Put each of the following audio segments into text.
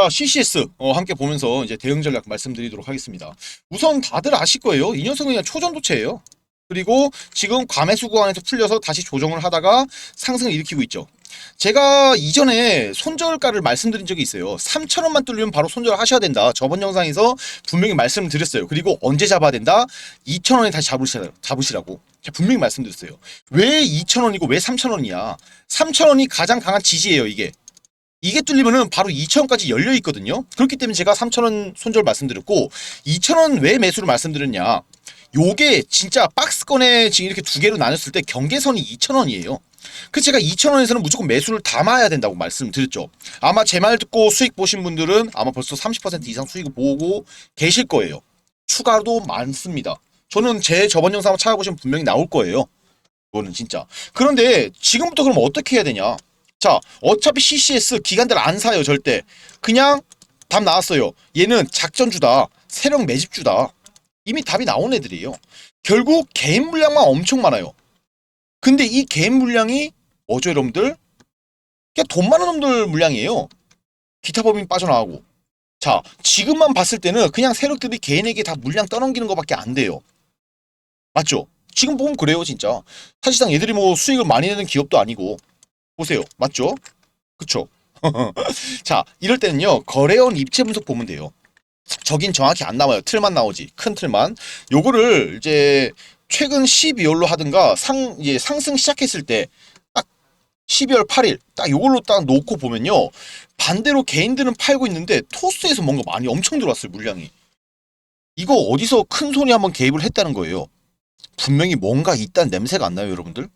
자, CCS 어, 함께 보면서 이제 대응 전략 말씀드리도록 하겠습니다. 우선 다들 아실 거예요. 이 녀석은 그냥 초전도체예요. 그리고 지금 과매수 구간에서 풀려서 다시 조정을 하다가 상승을 일으키고 있죠. 제가 이전에 손절가를 말씀드린 적이 있어요. 3,000원만 뚫리면 바로 손절을 하셔야 된다. 저번 영상에서 분명히 말씀을 드렸어요. 그리고 언제 잡아야 된다? 2,000원에 다시 잡으시라, 잡으시라고. 제가 분명히 말씀드렸어요. 왜 2,000원이고 왜 3,000원이야? 3,000원이 가장 강한 지지예요, 이게. 이게 뚫리면은 바로 2,000원까지 열려 있거든요. 그렇기 때문에 제가 3,000원 손절 말씀드렸고 2,000원 왜 매수를 말씀드렸냐? 요게 진짜 박스권에 지금 이렇게 두 개로 나눴을 때 경계선이 2,000원이에요. 그 제가 2,000원에서는 무조건 매수를 담아야 된다고 말씀드렸죠. 아마 제 말 듣고 수익 보신 분들은 아마 벌써 30% 이상 수익을 보고 계실 거예요. 추가도 많습니다. 저는 제 저번 영상 찾아보시면 분명히 나올 거예요. 그거는 진짜. 그런데 지금부터 그럼 어떻게 해야 되냐? 자, 어차피 CCS 기관들 안 사요, 절대. 그냥 답 나왔어요. 얘는 작전주다. 세력 매집주다. 이미 답이 나온 애들이에요. 결국 개인 물량만 엄청 많아요. 근데 이 개인 물량이 뭐죠, 여러분들? 그냥 돈 많은 놈들 물량이에요. 기타 법인 빠져나가고. 자, 지금만 봤을 때는 그냥 세력들이 개인에게 다 물량 떠넘기는 것밖에 안 돼요. 맞죠? 지금 보면 그래요, 진짜. 사실상 얘들이 뭐 수익을 많이 내는 기업도 아니고. 보세요. 맞죠? 그쵸? 자, 이럴 때는요, 거래원 입체 분석 보면 돼요. 저긴 정확히 안 나와요. 틀만 나오지. 큰 틀만. 요거를 이제 최근 12월로 하든가 상, 이제 상승 시작했을 때 딱 12월 8일 딱 요걸로 딱 놓고 보면요. 반대로 개인들은 팔고 있는데 토스에서 뭔가 많이 엄청 들어왔어요. 물량이. 이거 어디서 큰 손이 한번 개입을 했다는 거예요. 분명히 뭔가 있다는 냄새가 안 나요, 여러분들?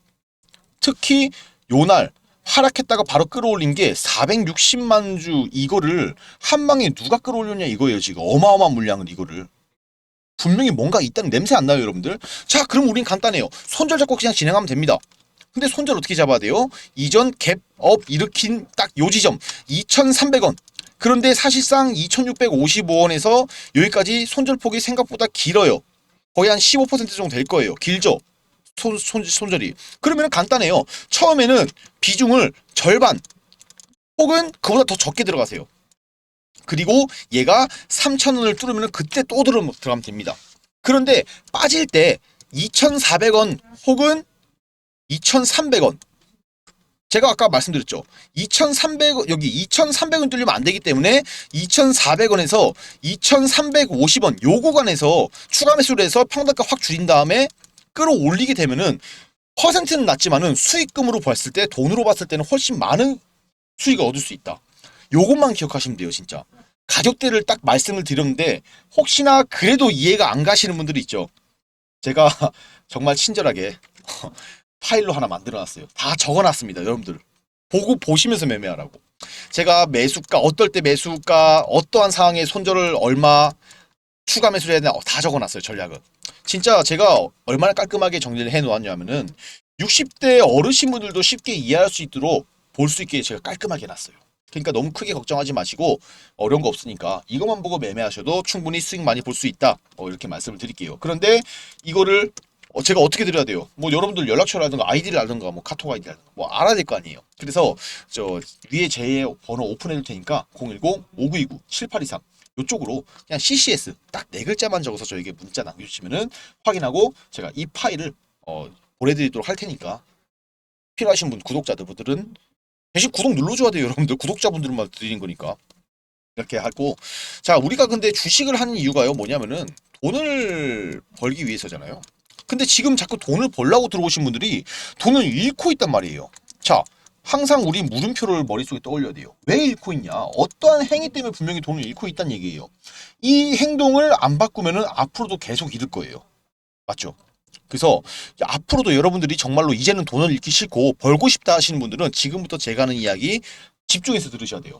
특히 요날 하락했다가 바로 끌어올린 게 460만 주 이거를 한 방에 누가 끌어올렸냐 이거예요 지금. 어마어마한 물량을 이거를. 분명히 뭔가 있다는 냄새 안 나요 여러분들. 자 그럼 우린 간단해요. 손절 잡고 그냥 진행하면 됩니다. 근데 손절 어떻게 잡아야 돼요? 이전 갭업 일으킨 딱 요 지점. 2,300원. 그런데 사실상 2,655원에서 여기까지 손절폭이 생각보다 길어요. 거의 한 15% 정도 될 거예요. 길죠 손, 손, 손절이. 그러면 간단해요. 처음에는 비중을 절반 혹은 그보다 더 적게 들어가세요. 그리고 얘가 3,000원을 뚫으면 그때 또 들어, 들어가면 됩니다. 그런데 빠질 때 2,400원 혹은 2,300원 제가 아까 말씀드렸죠. 2,300원 여기 2,300원 뚫리면 안 되기 때문에 2,400원에서 2,350원 요 구간에서 추가 매수를 해서 평단가 확 줄인 다음에 끌어올리게 되면은 퍼센트는 낮지만은 수익금으로 봤을 때 돈으로 봤을 때는 훨씬 많은 수익을 얻을 수 있다. 요것만 기억하시면 돼요, 진짜. 가격대를 딱 말씀을 드렸는데 혹시나 그래도 이해가 안 가시는 분들이 있죠. 제가 정말 친절하게 파일로 하나 만들어 놨어요. 다 적어 놨습니다, 여러분들. 보고 보시면서 매매하라고. 제가 매수가 어떨 때 매수가 어떠한 상황에 손절을 얼마 추가 매수를 해야 되나 다 적어 놨어요, 전략은. 진짜 제가 얼마나 깔끔하게 정리를 해 놓았냐면은 60대 어르신분들도 쉽게 이해할 수 있도록 볼 수 있게 제가 깔끔하게 해놨어요. 그러니까 너무 크게 걱정하지 마시고 어려운 거 없으니까 이것만 보고 매매하셔도 충분히 수익 많이 볼 수 있다. 어, 이렇게 말씀을 드릴게요. 그런데 이거를 어, 제가 어떻게 드려야 돼요? 뭐 여러분들 연락처라든가 아이디라든가 뭐 카톡 아이디라든가 뭐 알아야 될 거 아니에요. 그래서 저 위에 제 번호 오픈해 둘 테니까 010-5929-7823 이쪽으로 그냥 CCS 딱 네 글자만 적어서 저에게 문자 남겨주시면은 확인하고 제가 이 파일을 어, 보내드리도록 할 테니까 필요하신 분 구독자들분들은 대신 구독 눌러줘야 돼요 여러분들. 구독자분들만 드리는 거니까. 이렇게 하고. 자 우리가 근데 주식을 하는 이유가요 뭐냐면은 돈을 벌기 위해서잖아요. 근데 지금 자꾸 돈을 벌라고 들어오신 분들이 돈을 잃고 있단 말이에요. 자 항상 우리 물음표를 머릿속에 떠올려야 돼요. 왜 잃고 있냐? 어떠한 행위 때문에 분명히 돈을 잃고 있다는 얘기예요. 이 행동을 안 바꾸면 은 앞으로도 계속 잃을 거예요. 맞죠? 그래서 앞으로도 여러분들이 정말로 이제는 돈을 잃기 싫고 벌고 싶다 하시는 분들은 지금부터 제가 하는 이야기 집중해서 들으셔야 돼요.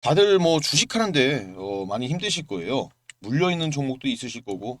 다들 뭐 주식하는데 어, 많이 힘드실 거예요. 물려 있는 종목도 있으실 거고